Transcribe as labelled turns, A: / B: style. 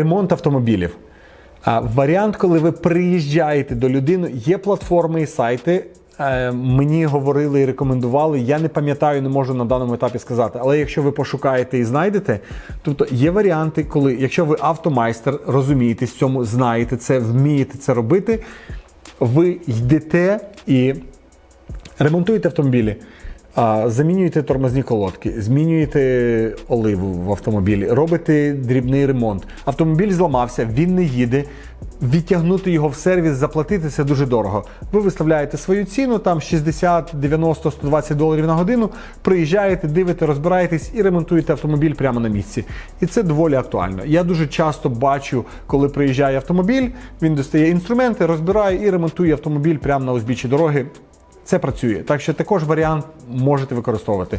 A: ремонт автомобілів. А варіант, коли ви приїжджаєте до людини, є платформи і сайти. е, Мені говорили і рекомендували. Я не пам'ятаю, не можу на даному етапі сказати. Але якщо ви пошукаєте і знайдете, тобто є варіанти, коли, якщо ви автомайстер, розумієтесь в цьому, знаєте це, вмієте це робити, ви йдете і ремонтуєте автомобілі. Замінюєте тормозні колодки, змінюєте оливу в автомобілі, робите дрібний ремонт. Автомобіль зламався, він не їде. Відтягнути його в сервіс, заплатити це дуже дорого. Ви виставляєте свою ціну, там 60, 90, 120 доларів на годину. Приїжджаєте, дивите, розбираєтесь і ремонтуєте автомобіль прямо на місці. І це доволі актуально. Я дуже часто бачу, коли приїжджає автомобіль, він достає інструменти, розбирає і ремонтує автомобіль прямо на узбіччі дороги. Це працює, так що також варіант можете використовувати.